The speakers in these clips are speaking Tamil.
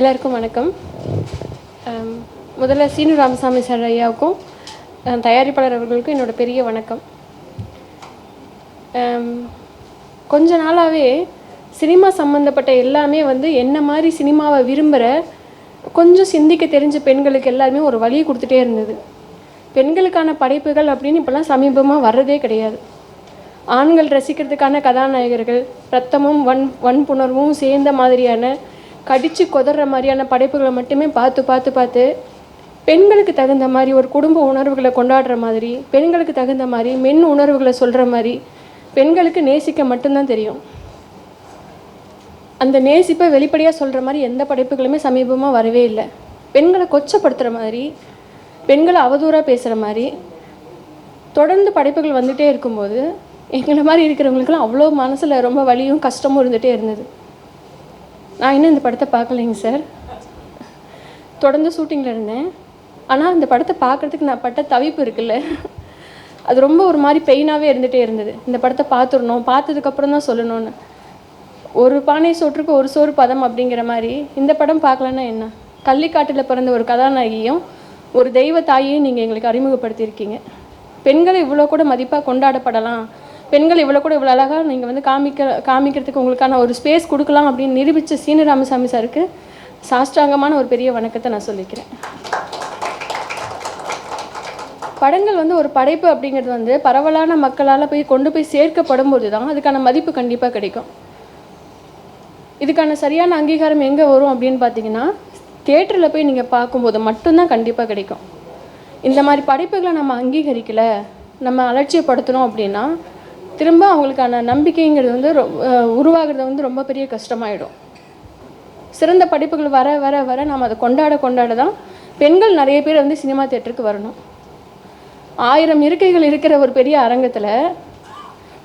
எல்லாருக்கும் வணக்கம். முதல்ல சீனு ராமசாமி சார் ஐயாவுக்கும் தயாரிப்பாளர் அவர்களுக்கும் என்னோட பெரிய வணக்கம். கொஞ்ச நாளாகவே சினிமா சம்மந்தப்பட்ட எல்லாமே வந்து என்ன மாதிரி சினிமாவை விரும்புகிற கொஞ்சம் சிந்திக்க தெரிஞ்ச பெண்களுக்கு எல்லாருமே ஒரு வழியை கொடுத்துட்டே இருந்தது. பெண்களுக்கான படைப்புகள் அப்படின்னு இப்போல்லாம் சமீபமாக வர்றதே கிடையாது. ஆண்கள் ரசிக்கிறதுக்கான கதாநாயகர்கள் ரத்தமும் வன் வன்புணர்வும் சேர்ந்த மாதிரியான கடிச்சு கொதற மாதிரியான படைப்புகளை மட்டுமே பார்த்து பார்த்து பார்த்து பெண்களுக்கு தகுந்த மாதிரி ஒரு குடும்ப உணர்வுகளை கொண்டாடுற மாதிரி பெண்களுக்கு தகுந்த மாதிரி மென் உணர்வுகளை சொல்கிற மாதிரி பெண்களுக்கு நேசிக்க மட்டும்தான் தெரியும். அந்த நேசிப்பை வெளிப்படையாக சொல்கிற மாதிரி எந்த படைப்புகளுமே சமீபமாக வரவே இல்லை. பெண்களை கொச்சப்படுத்துகிற மாதிரி பெண்களை அவதூறாக பேசுகிற மாதிரி தொடர்ந்து படைப்புகள் வந்துகிட்டே இருக்கும்போது எங்களை மாதிரி இருக்கிறவங்களுக்குலாம் அவ்வளோ மனசில் ரொம்ப வலியும் கஷ்டமும் இருந்துகிட்டே இருந்தது. நான் இன்னும் இந்த படத்தை பார்க்கலைங்க சார். தொடர்ந்து ஷூட்டிங்கில் இருந்தேன். ஆனால் இந்த படத்தை பார்க்குறதுக்கு நான் பட்ட தவிப்பு இருக்குல்ல. அது ரொம்ப ஒரு மாதிரி பெயினாகவே இருந்துகிட்டே இருந்தது. இந்த படத்தை பார்த்துடணும் பார்த்ததுக்கப்புறம் தான் சொல்லணும்னு. ஒரு பானை சோற்றுக்கு ஒரு சோறு பதம் அப்படிங்கிற மாதிரி இந்த படம் பார்க்கலன்னா என்ன? கள்ளிக்காட்டில் பிறந்த ஒரு கதாநாயகியும் ஒரு தெய்வ தாயையும் நீங்கள் எங்களுக்கு அறிமுகப்படுத்தியிருக்கீங்க. பெண்களை இவ்வளோ கூட மதிப்பாக கொண்டாடப்படலாம். பெண்கள் இவ்வளோ கூட இவ்வளோ அழகாக நீங்கள் வந்து காமிக்க காமிக்கிறதுக்கு உங்களுக்கான ஒரு ஸ்பேஸ் கொடுக்கலாம் அப்படின்னு நிரூபித்த சீனு ராமசாமி சாருக்கு சாஷ்டாங்கமான ஒரு பெரிய வணக்கத்தை நான் சொல்லிக்கிறேன். படங்கள் வந்து ஒரு படைப்பு அப்படிங்கிறது வந்து பரவலான மக்களால் போய் கொண்டு போய் சேர்க்கப்படும் போது தான் அதுக்கான மதிப்பு கண்டிப்பாக கிடைக்கும். இதுக்கான சரியான அங்கீகாரம் எங்கே வரும் அப்படின்னு பார்த்தீங்கன்னா தேட்டரில் போய் நீங்கள் பார்க்கும்போது மட்டும்தான் கண்டிப்பாக கிடைக்கும். இந்த மாதிரி படைப்புகளை நம்ம அங்கீகரிக்கலை நம்ம அலட்சியப்படுத்தணும் அப்படின்னா திரும்ப அவங்களுக்கான நம்பிக்கைங்கிறது வந்து ரொ- உருவாகிறது வந்து ரொம்ப பெரிய கஷ்டமாயிடும். சிறந்த படிப்புகள் வர வர வர நம்ம அதை கொண்டாட கொண்டாட தான் பெண்கள் நிறைய பேர் வந்து சினிமா தேட்டருக்கு வரணும். ஆயிரம் இருக்கைகள் இருக்கிற ஒரு பெரிய அரங்கத்தில்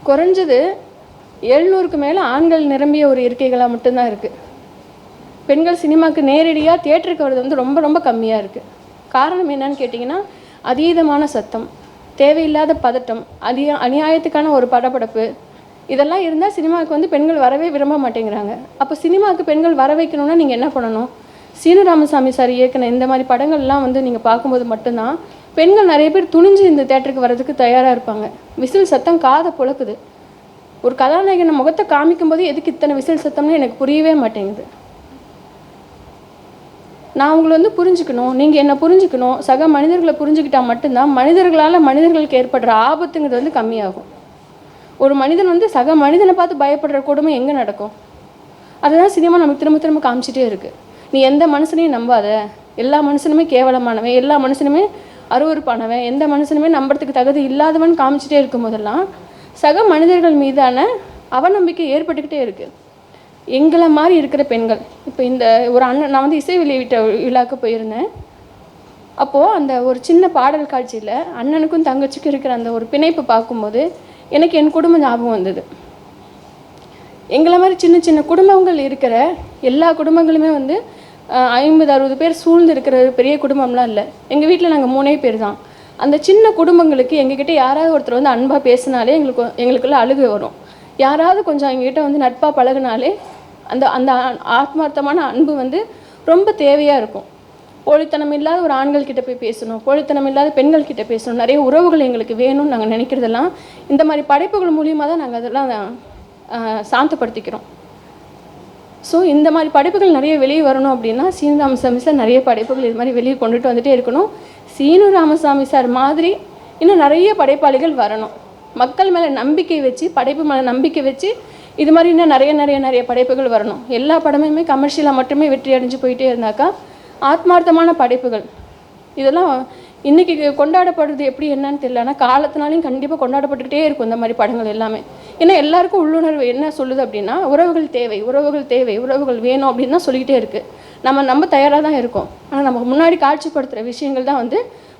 குறைஞ்சது எழுநூறுக்கு மேலே ஆண்கள் நிரம்பிய ஒரு இருக்கைகளாக மட்டும்தான் இருக்குது பெண்கள் சினிமாவுக்கு நேரடியாக தேட்டருக்கு வர்றது வந்து ரொம்ப ரொம்ப கம்மியாக இருக்குது காரணம் என்னன்னு கேட்டிங்கன்னா அதீதமான சத்தம். தேவையில்லாத பதட்டம் அதிக அநியாயத்துக்கான ஒரு படபடப்பு இதெல்லாம் இருந்தால் சினிமாவுக்கு வந்து பெண்கள் வரவே விரும்ப மாட்டேங்கிறாங்க. அப்போ சினிமாவுக்கு பெண்கள் வர வைக்கணும்னா நீங்கள் என்ன பண்ணணும்? சீனு ராமசாமி சார் இயக்குன இந்த மாதிரி படங்கள்லாம் வந்து நீங்கள் பார்க்கும்போது மட்டும்தான் பெண்கள் நிறைய பேர் துணிஞ்சு இந்த தேட்டருக்கு வர்றதுக்கு தயாராக இருப்பாங்க. விசில் சத்தம் காதை புழக்குது. ஒரு கதாநாயகனை முகத்தை காமிக்கும்போது எதுக்கு இத்தனை விசில் சத்தம்னு எனக்கு புரியவே மாட்டேங்குது. நான் உங்களை வந்து புரிஞ்சுக்கணும் நீங்கள் என்னை புரிஞ்சுக்கணும் சக மனிதர்களை புரிஞ்சுக்கிட்டால் மட்டும்தான் மனிதர்களால் மனிதர்களுக்கு ஏற்படுற ஆபத்துங்கிறது வந்து கம்மியாகும். ஒரு மனிதன் வந்து சக மனிதனை பார்த்து பயப்படுற கொடுமை எங்கே நடக்கும்? அதுதான் சினிமா நமக்கு திரும்ப திரும்ப காமிச்சிட்டே இருக்கு. நீ எந்த மனுஷனையும் நம்பாத. எல்லா மனுஷனுமே கேவலமானவன் எல்லா மனுஷனுமே அருவருப்பானவன் எந்த மனுஷனுமே நம்புறதுக்கு தகுதி இல்லாதவன் காமிச்சிட்டே இருக்கும் போதெல்லாம் சக மனிதர்கள் மீதான அவநம்பிக்கை ஏற்பட்டுக்கிட்டே இருக்குது எங்களை மாதிரி இருக்கிற பெண்கள். இப்போ இந்த ஒரு அண்ணன் நான் வந்து இசை வெளியிட்ட விழாக்கு போயிருந்தேன். அப்போது அந்த ஒரு சின்ன பாடல் காட்சியில் அண்ணனுக்கும் தங்கச்சிக்கும் இருக்கிற அந்த ஒரு பிணைப்பு பார்க்கும்போது எனக்கு என் குடும்பம் ஞாபகம் வந்தது. எங்களை மாதிரி சின்ன சின்ன குடும்பங்கள் இருக்கிற எல்லா குடும்பங்களுமே வந்து ஐம்பது அறுபது பேர் சூழ்ந்து இருக்கிற ஒரு பெரிய குடும்பம்லாம் இல்லை. எங்கள் வீட்டில் நாங்கள் மூணே பேர் தான். அந்த சின்ன குடும்பங்களுக்கு எங்ககிட்ட யாராவது ஒருத்தர் வந்து அன்பாக பேசினாலே எங்களுக்கு எங்களுக்குள்ள அழுகு வரும். யாராவது கொஞ்சம் எங்ககிட்ட வந்து நட்பாக பழகுனாலே அந்த அந்த ஆத்மார்த்தமான அன்பு வந்து ரொம்ப தேவையாக இருக்கும். போலித்தனம் இல்லாத ஒரு ஆண்கள் கிட்ட போய் பேசணும் போலித்தனம் இல்லாத பெண்கள் கிட்ட பேசணும் நிறைய உறவுகள் எங்களுக்கு வேணும்னு நாங்கள் நினைக்கிறதெல்லாம் இந்த மாதிரி படைப்புகள் மூலியமாக தான் நாங்கள் அதெல்லாம் சாந்தப்படுத்திக்கிறோம். ஸோ இந்த மாதிரி படைப்புகள் நிறைய வெளியே வரணும் அப்படின்னா சீனு ராமசாமி சார் நிறைய படைப்புகள் இது மாதிரி வெளியே கொண்டுட்டு வந்துட்டே இருக்கணும். சீனு ராமசாமி சார் மாதிரி இன்னும் நிறைய படைப்பாளிகள் வரணும். மக்கள் மேலே நம்பிக்கை வச்சு படைப்பு மேலே நம்பிக்கை வச்சு இது மாதிரி இன்னும் நிறைய நிறைய நிறைய படைப்புகள் வரணும். எல்லா படமுமே கமர்ஷியலாக மட்டுமே வெற்றி அடைஞ்சு போயிட்டே இருந்தாக்கா ஆத்மார்த்தமான படைப்புகள். இதெல்லாம் இன்றைக்கி கொண்டாடப்படுறது எப்படி என்னன்னு தெரியல ஆனால் காலத்தினாலையும் கண்டிப்பாக கொண்டாடப்பட்டுக்கிட்டே இருக்கும் இந்த மாதிரி படங்கள் எல்லாமே. ஏன்னா எல்லாருக்கும் உள்ளுணர்வு என்ன சொல்லுது அப்படின்னா உறவுகள் தேவை உறவுகள் தேவை உறவுகள் வேணும் அப்படின்னு தான் சொல்லிக்கிட்டே இருக்குது நம்ம நம்ம தயாராக தான் இருக்கோம். ஆனால் நமக்கு முன்னாடி காட்சிப்படுத்துகிற விஷயங்கள் தான் வந்து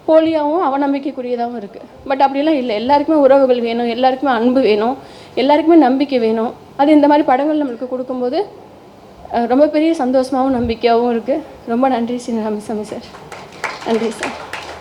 போலியாகவும் அவநம்பிக்கைக்குரியதாகவும் இருக்குது பட் அப்படிலாம் இல்லை. எல்லாருக்குமே உறவுகள் வேணும் எல்லாருக்குமே அன்பு வேணும் எல்லாருக்குமே நம்பிக்கை வேணும். அது இந்த மாதிரி படங்கள் நம்மளுக்கு கொடுக்கும்போது ரொம்ப பெரிய சந்தோஷமாகவும் நம்பிக்கையாகவும் இருக்குது ரொம்ப நன்றி ஸ்ரீ ராமசாமி சார். நன்றி சார்.